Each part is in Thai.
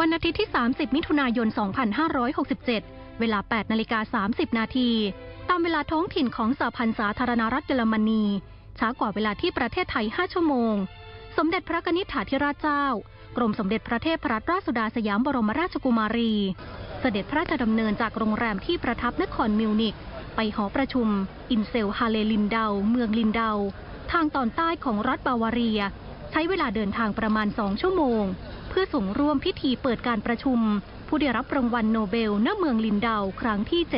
วันอาทิตย์ที่ 30 มิถุนายน 2567 เวลา 8 นาฬิกา 30 นาที ตามเวลาท้องถิ่นของสหพันธ์สาธารณรัฐเยอรมนี ช้ากว่าเวลาที่ประเทศไทย 5 ชั่วโมง สมเด็จพระกนิษฐาธิราชเจ้า กรมสมเด็จพระเทพรัตนราชสุดาสยามบรมราชกุมารี เสด็จพระราชดำเนินจากโรงแรมที่ประทับนครมิวนิกไปหอประชุม อินเซลฮาเลลินเดา เมืองลินเดา ทางตอนใต้ของรัฐบาวาเรีย ใช้เวลาเดินทางประมาณ 2 ชั่วโมง เพื่อส่งร่วมพิธีเปิดการประชุม ผู้ได้รับรางวัลโนเบลณเมืองลินเดาครั้งที่ 73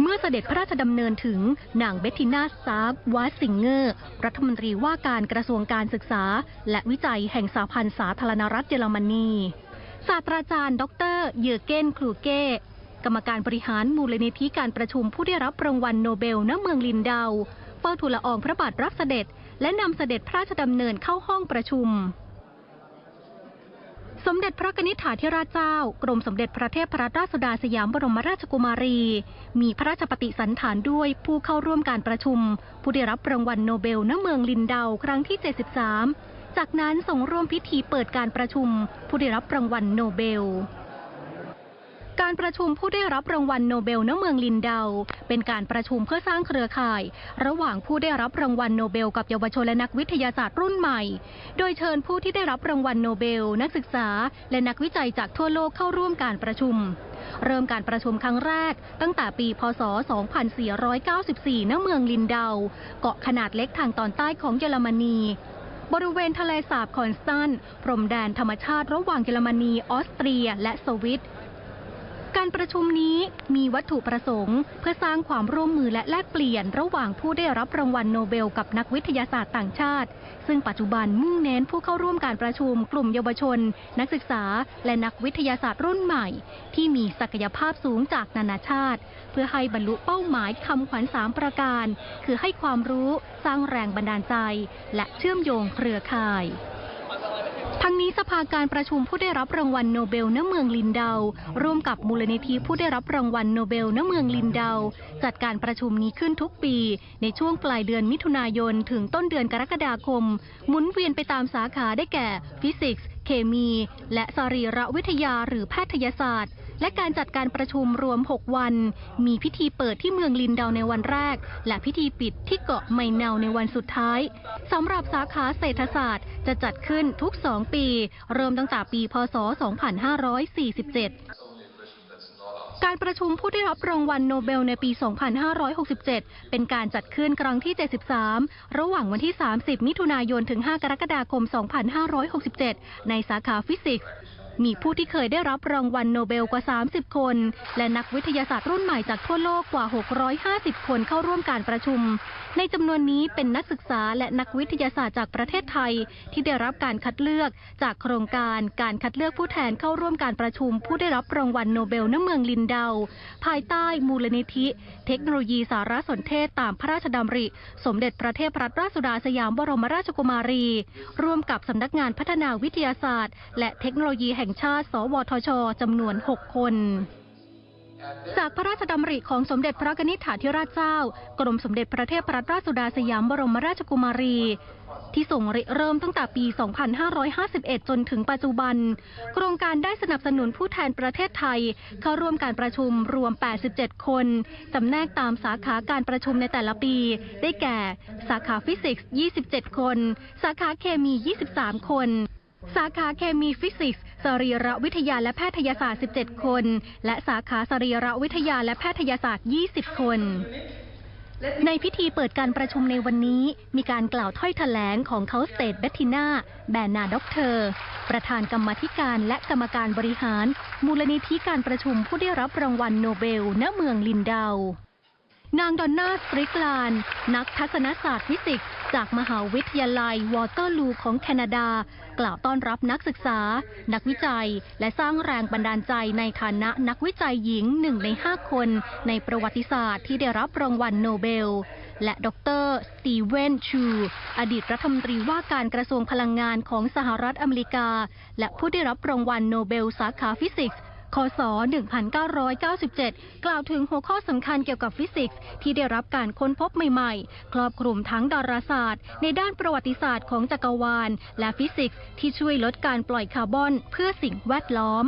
เมื่อเสด็จพระราชดำเนินถึงนางเบตินาซาบวาสิงเกอร์ รัฐมนตรีว่าการกระทรวงการศึกษา และวิจัยแห่งสหพันธ์สาธารณรัฐเยอรมนีศาสตราจารย์ ดร เยอร์เกนคลูเก้กรรมการบริหารมูลนิธิการประชุมผู้ได้รับรางวัลโนเบลณเมืองลินเดา เฝ้าทูลละอองพระบาทรับเสด็จ และนำเสด็จพระราชดำเนินเข้าห้องประชุม สมเด็จพระกนิษฐาธิราชเจ้า กรมสมเด็จพระเทพรัตนราชสุดาสยามบรมราชกุมารี มีพระราชปฏิสันถานด้วยผู้เข้าร่วมการประชุม ผู้ได้รับรางวัลโนเบลณเมืองลินเดาครั้งที่ 73 จากนั้นส่งร่วมพิธีเปิดการประชุม ผู้ได้รับรางวัลโนเบล การประชุมผู้ได้รับรางวัลโนเบลณเมืองลินเดา เป็นการประชุมเพื่อสร้างเครือข่าย ระหว่างผู้ได้รับรางวัลโนเบลกับเยาวชนและนักวิทยาศาสตร์รุ่นใหม่ โดยเชิญผู้ที่ได้รับรางวัลโนเบล นักศึกษา และนักวิจัยจากทั่วโลกเข้าร่วมการประชุม เริ่มการประชุมครั้งแรก ตั้งแต่ปี พศ 2494 ณ เมืองลินเดา เกาะขนาดเล็กทางตอนใต้ของเยอรมนีบริเวณทะเลสาบคอนสตันพรมแดนธรรมชาติระหว่างเยอรมนี ออสเตรีย และสวิต การประชุมนี้มีวัตถุประสงค์ เพื่อสร้างความร่วมมือและแลกเปลี่ยนระหว่างผู้ได้รับรางวัลโนเบลกับนักวิทยาศาสตร์ต่างชาติ ซึ่งปัจจุบันมุ่งเน้นผู้เข้าร่วมการประชุมกลุ่มเยาวชน นักศึกษา และนักวิทยาศาสตร์รุ่นใหม่ ที่มีศักยภาพสูงจากนานาชาติ เพื่อให้บรรลุเป้าหมายคำขวัญสามประการ คือให้ความรู้ สร้างแรงบันดาลใจ และเชื่อมโยงเครือข่าย ทั้งนี้สภาการประชุมผู้ได้รับรางวัลโนเบลณเมืองลินเดา ร่วมกับมูลนิธิผู้ได้รับรางวัลโนเบลณเมืองลินเดา จัดการประชุมนี้ขึ้นทุกปี ในช่วงปลายเดือนมิถุนายนถึงต้นเดือนกรกฎาคม หมุนเวียนไปตามสาขาได้แก่ ฟิสิกส์ เคมี และสรีรวิทยาหรือแพทยศาสตร์และการจัดการประชุมรวม 6 วัน มีพิธีเปิดที่เมืองลินเดาในวันแรก และพิธีปิดที่เกาะไมเนาในวันสุดท้าย สำหรับสาขาเศรษฐศาสตร์จะจัดขึ้นทุก 2 ปี เริ่มตั้งแต่ปี พศ 2547การประชุมผู้ได้รับรางวัลโนเบลในปี 2567 เป็นการจัดขึ้นครั้งที่ 73 ระหว่างวันที่ 30 มิถุนายน ถึง 5 กรกฎาคม 2567 ในสาขาฟิสิกส์ มีผู้ที่เคยได้รับรางวัลโนเบลกว่า 30 คน และนักวิทยาศาสตร์รุ่นใหม่จากทั่วโลกกว่า 650 คนเข้าร่วมการประชุม ในจำนวนนี้เป็นนักศึกษาและนักวิทยาศาสตร์จากประเทศไทย ที่ได้รับการคัดเลือกจากโครงการการคัดเลือกผู้แทนเข้าร่วมการประชุม ผู้ได้รับรางวัลโนเบลณเมืองลินเดา ภายใต้มูลนิธิ เทคโนโลยีสารสนเทศตามพระราชดำริ สมเด็จพระเทพรัตนราชสุดาสยามบรมราชกุมารี ร่วมกับสำนักงานพัฒนาวิทยาศาสตร์ และเทคโนโลยีแห่งชาติ สวทช จำนวน 6 คน จากพระราชดำริของสมเด็จพระกนิษฐาธิราชเจ้า กรมสมเด็จพระเทพรัตนราชสุดาสยามบรมราชกุมารี ที่ส่งริเริ่มตั้งแต่ปี 2551 จนถึงปัจจุบัน โครงการได้สนับสนุนผู้แทนประเทศไทย เข้าร่วมการประชุมรวม 87 คน จำแนกตามสาขาการประชุมในแต่ละปี ได้แก่ สาขาฟิสิกส์ 27 คน สาขาเคมี 23 คน สาขาเคมีฟิสิกส์สรีรวิทยาและแพทยศาสตร์ 17 คน และสาขาสรีรวิทยาและแพทยศาสตร์ 20 คน ในพิธีเปิดการประชุมในวันนี้ มีการกล่าวถ้อยแถลงของเขาสเตทเบตติน่า แบนนาด็อกเตอร์ ประธานกรรมธิการและกรรมการบริหาร มูลนิธิการประชุมผู้ได้รับรางวัลโนเบล ณ เมืองลินเดา นางดอนน่าสตริกลาน นักทัศนศาสตร์ฟิสิกส์จากมหาวิทยาลัยวอเตอร์ลูของแคนาดา กล่าวต้อนรับนักศึกษา นักวิจัย และสร้างแรงบันดาลใจในฐานะนักวิจัยหญิงหนึ่งในห้าคน ในประวัติศาสตร์ที่ได้รับรางวัลโนเบล และดรสตีเวนชู อดีตรัฐมนตรีว่าการกระทรวงพลังงานของสหรัฐอเมริกา และผู้ได้รับรางวัลโนเบลสาขาฟิสิกส์ ศ 1997 กล่าวถึงหัวข้อสำคัญเกี่ยวกับฟิสิกส์ ที่ได้รับการค้นพบใหม่ๆ ครอบคลุมทั้งดาราศาสตร์ ในด้านประวัติศาสตร์ของจักรวาล และฟิสิกส์ที่ช่วยลดการปล่อยคาร์บอนเพื่อสิ่งแวดล้อม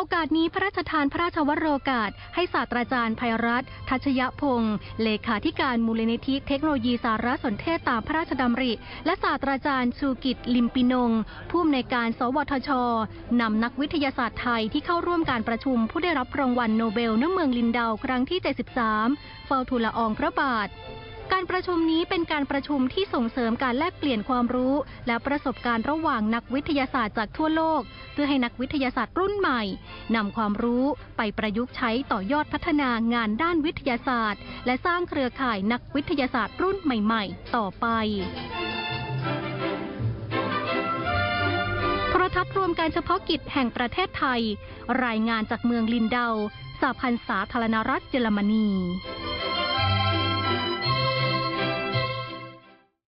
โอกาสนี้พระราชทานพระราชวโรกาส ให้ศาสตราจารย์ภัยรัตน์ทัชยพงศ์เลขาธิการมูลนิธิเทคโนโลยีสารสนเทศตามพระราชดำริ และศาสตราจารย์ชูกิจลิมปินงผู้อำนวยการสวทชนำนักวิทยาศาสตร์ไทยที่เข้าร่วมการประชุม ผู้ได้รับรางวัลโนเบลณเมืองลินเดาครั้งที่ 73 เฝ้าทูลละอองพระบาท การประชุมนี้เป็นการประชุมที่ส่งเสริมการแลกเปลี่ยนความรู้ และประสบการณ์ระหว่างนักวิทยาศาสตร์จากทั่วโลก เพื่อให้นักวิทยาศาสตร์รุ่นใหม่นำความรู้ไปประยุกต์ใช้ต่อยอดพัฒนางานด้านวิทยาศาสตร์ และสร้างเครือข่ายนักวิทยาศาสตร์รุ่นใหม่ ๆ ต่อไปโทรทัศน์รวมการเฉพาะกิจแห่งประเทศไทย รายงานจากเมืองลินเดาสหพันธ์สาธารณรัฐเยอรมนี